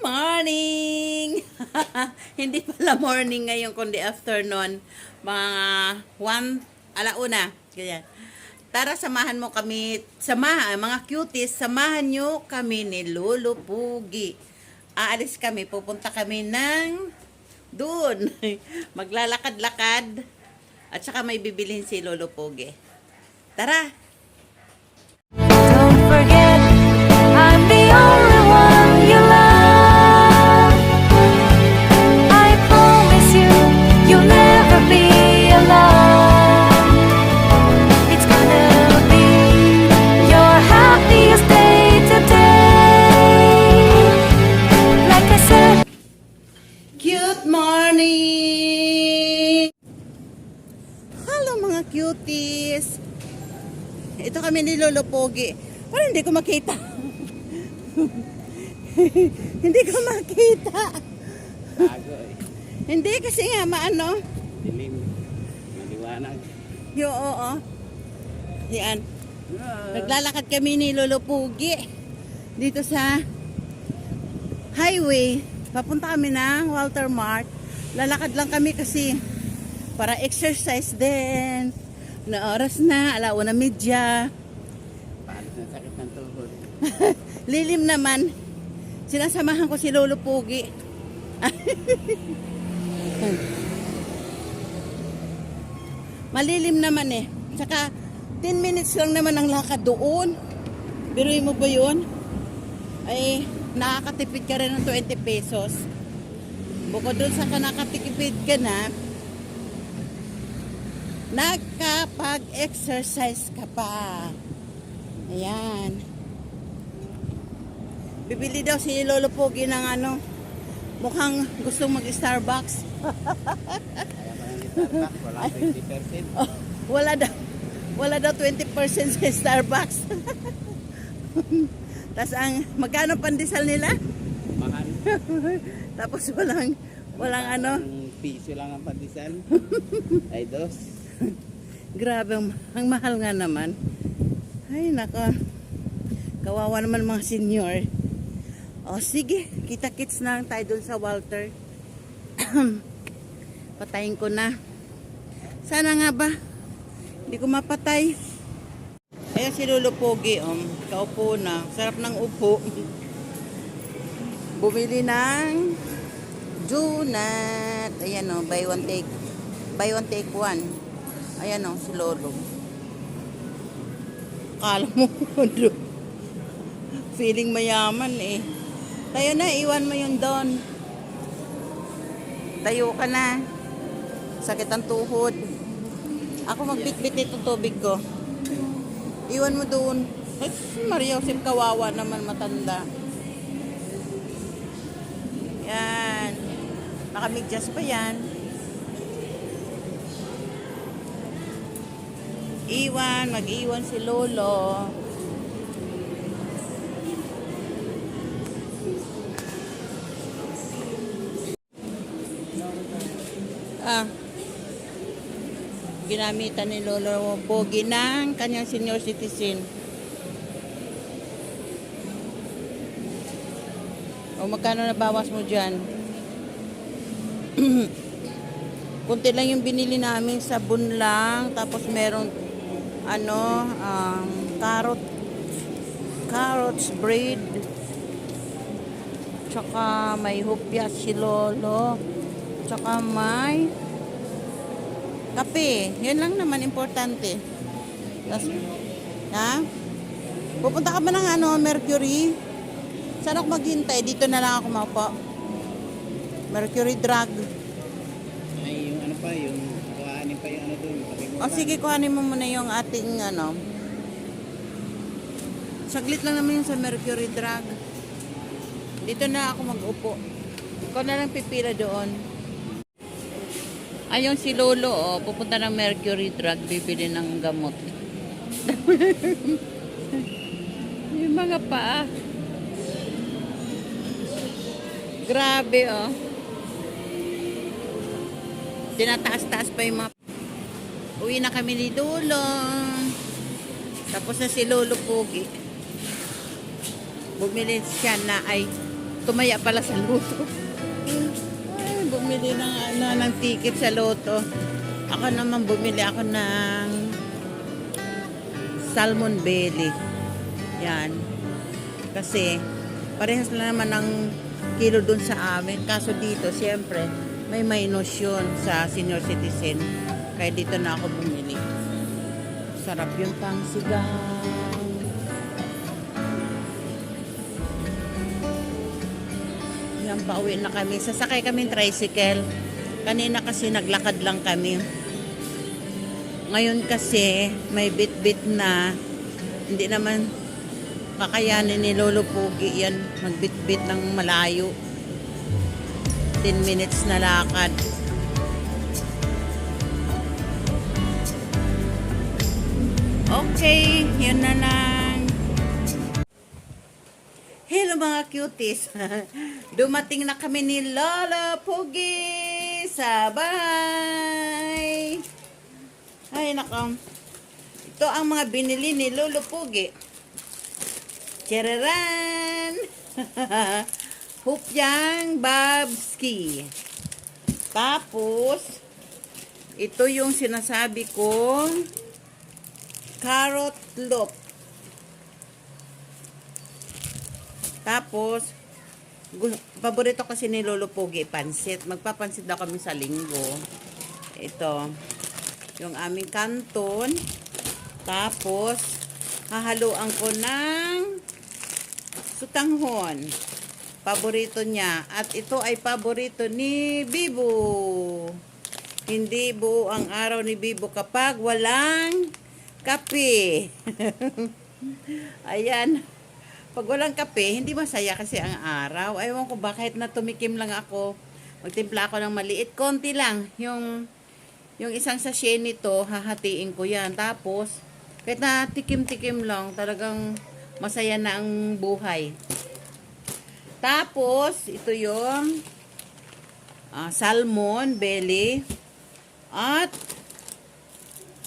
morning! Hindi pala morning ngayon, kundi afternoon. Mga 1, alauna. Ganyan. Tara, samahan mo kami, samahan, mga cuties, samahan nyo kami ni Lolo Pugi. Aalis kami, pupunta kami ng doon. Maglalakad-lakad. At saka may bibilhin si Lolo Pugi. Tara! Ito kami ni Lolo Pogi. Parang hindi ko makita. hindi ko makita. Tago eh. Hindi kasi nga maano. Dilim. Maliwanag. Yo, oo. Yan. Naglalakad kami ni Lolo Pugi. Dito sa highway. Papunta kami na Walter Mart. Lalakad lang kami kasi para exercise din. Na oras na, alauna media. Paalis na sakit ng tuhod. Lilim naman. Sinasamahan ko si Lolo Pugi. Malilim naman eh. Tsaka 10 minutes lang naman ang lakad doon. Biruin mo ba yun? Ay, nakakatipid ka rin ng 20 pesos. Bukod doon sa nakatipid ka na, nakapag-exercise ka pa. Ayan. Bibili daw si Lolo Pogi ng ano, mukhang gustong mag-Starbucks. Wala 20%. Oh, wala daw. Wala daw 20% sa Starbucks. Tapos ang magkano pandesal nila? Mahal. Tapos walang walang ano. Ang piso lang ang pandesal. Ay, dos. Grabe, ang, mahal nga naman. Ay, nako. Kawawa naman mga senior. O, sige. Kita-kits na lang tayo dun sa Walter. Patayin ko na. Sana nga ba? Hindi ko mapatay. Ayan si Lolo Pogi, um, kaupo na. Sarap ng upo. Bumili ng donut. Ayan o, buy one take. Buy one take one. Ayan o, si Lolo. Kala mo, do- feeling mayaman eh. Tayo na, iwan mo yun doon. Tayo ka na. Sakit ang tuhod. Ako magbitbit nito tubig ko. Iwan mo doon. Ay, Maria Josep kawawa naman matanda. Yan. Nakamidyas pa yan. Iwan, mag-iwan si Lolo. Ah. Ginamitan ni Lolo Bogi ng kanyang senior citizen. O magkano na bawas mo dyan? Kunti lang yung binili namin sabon lang. Tapos meron ano, um, carrot carrots bread. Tsaka may hupya si Lolo. Tsaka may kape. Yun lang naman importante. Tapos, ha? Pupunta ka ba ng ano, Mercury? Saan ako maghintay? Dito na lang ako mapa. Mercury Drug. Ay, yung ano pa, yung kuhanin pa yung ano O sige, kuhanin mo muna yung ating ano. Saglit lang naman yung sa Mercury Drug. Dito na ako mag-upo. Ikaw na lang pipila doon. Ayun si Lolo, oh, pupunta ng Mercury Drug, bibili ng gamot. yung mga paa. Grabe, oh. Tinataas-taas pa yung mga Uwi na kami ni Lolo. Tapos na si Lolo Pugi. Bumili siya na ay tumaya pala sa luto. Ay, bumili ng, ano, ng ticket sa loto. Ako naman bumili ako ng salmon belly. Yan. Kasi, parehas na naman ng kilo dun sa amin. Kaso dito, siyempre, may minus yun sa senior citizen. Kaya dito na ako bumili. Sarap yung pangsigang. Yan, pauwi na kami. Sasakay kami tricycle. Kanina kasi naglakad lang kami. Ngayon kasi may bit-bit na hindi naman kakayanin ni Lolo Pugi yan magbit-bit ng malayo. 10 minutes na lakad. Okay, yun na lang. Hello mga cuties. Dumating na kami ni Lola Pugi sa bahay. Ay, nako. Ito ang mga binili ni Lolo Pugi. Chararan! Hupyang Babski. Tapos, ito yung sinasabi kong carrot loaf. Tapos, paborito kasi ni Lolo Pogi, pansit. Magpapansit daw kami sa linggo. Ito, yung aming kanton. Tapos, hahaluan ko ng sutanghon. Paborito niya. At ito ay paborito ni Bibo. Hindi buo ang araw ni Bibo kapag walang kape. Ayan. Pag walang kape, hindi masaya kasi ang araw. Ayaw ko ba, kahit na tumikim lang ako, magtimpla ako ng maliit, konti lang. Yung, yung isang sachet nito, hahatiin ko yan. Tapos, kahit na tikim-tikim lang, talagang masaya na ang buhay. Tapos, ito yung ah, salmon, belly, at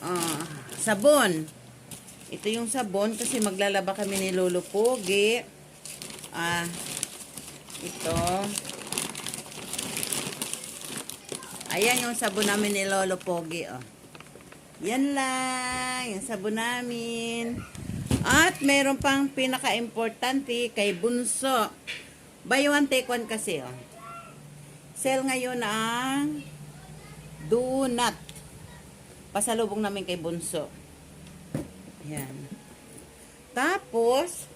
ah, sabon. Ito yung sabon kasi maglalaba kami ni Lolo Pogi. Ah, ito. Ayan yung sabon namin ni Lolo Pogi, oh. Yan lang, yung sabon namin. At meron pang pinaka-importante kay Bunso. Buy one, take one kasi, oh. Sale ngayon ang do not. Pasalubong namin kay Bunso. Yan. Tapos,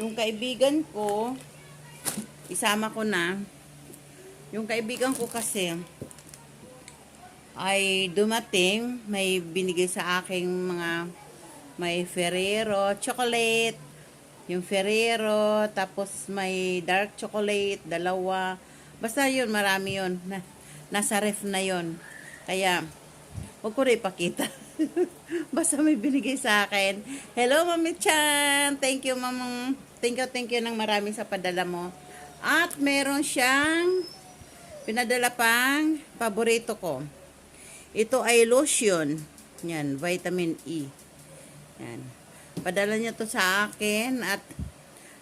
yung kaibigan ko, isama ko na. Yung kaibigan ko kasi, ay dumating, may binigay sa aking mga, may Ferrero chocolate, yung Ferrero, tapos may dark chocolate, dalawa. Basta yun, marami yun. Na, nasa ref na yun. Kaya, huwag ko rin ipakita. Basta may binigay sa akin. Hello, Mami Chan! Thank you, Mamang. Thank you, thank you ng marami sa padala mo. At meron siyang pinadala pang paborito ko. Ito ay lotion. Yan, vitamin E. Yan. Padala niya to sa akin at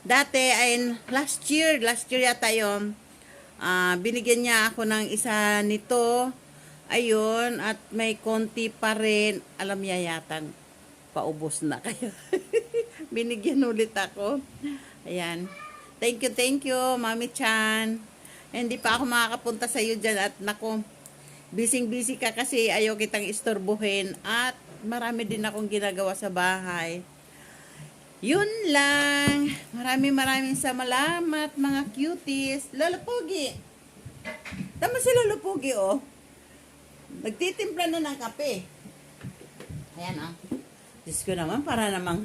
dati ay last year, last year yata yun, ah, binigyan niya ako ng isa nito. Ayun, at may konti pa rin. Alam niya yatang paubos na kayo. Binigyan ulit ako. Ayan. Thank you, thank you, Mami Chan. Hindi pa ako makakapunta sa iyo dyan at nako, busy-busy ka kasi ayaw kitang istorbohin at marami din akong ginagawa sa bahay. Yun lang. Maraming maraming sa malamat, mga cuties. Lolo Pogi. Tama si Lolo Pogi, oh. Nagtitimpla na ng kape. Ayan, ah. Diyos ko naman, para namang,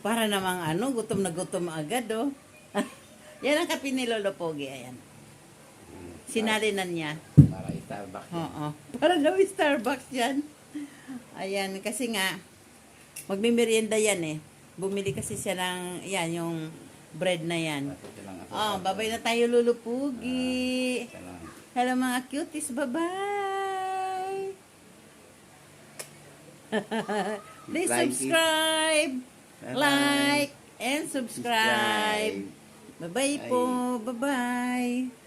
para namang ano, gutom na gutom agad, oh. Yan ang kape ni Lolo Pogi, ayan. Sinali na niya. Para Starbucks. Oo. Para daw Starbucks yan. Ayan, kasi nga, magmimerienda yan eh. Bumili kasi siya ng, yan, yung bread na yan. Oh, babay na tayo, Lolo Pugi. Lang. Hello mga cuties, bye-bye! Please Like subscribe, Bye-bye. like, and subscribe. Bye-bye po. Bye-bye.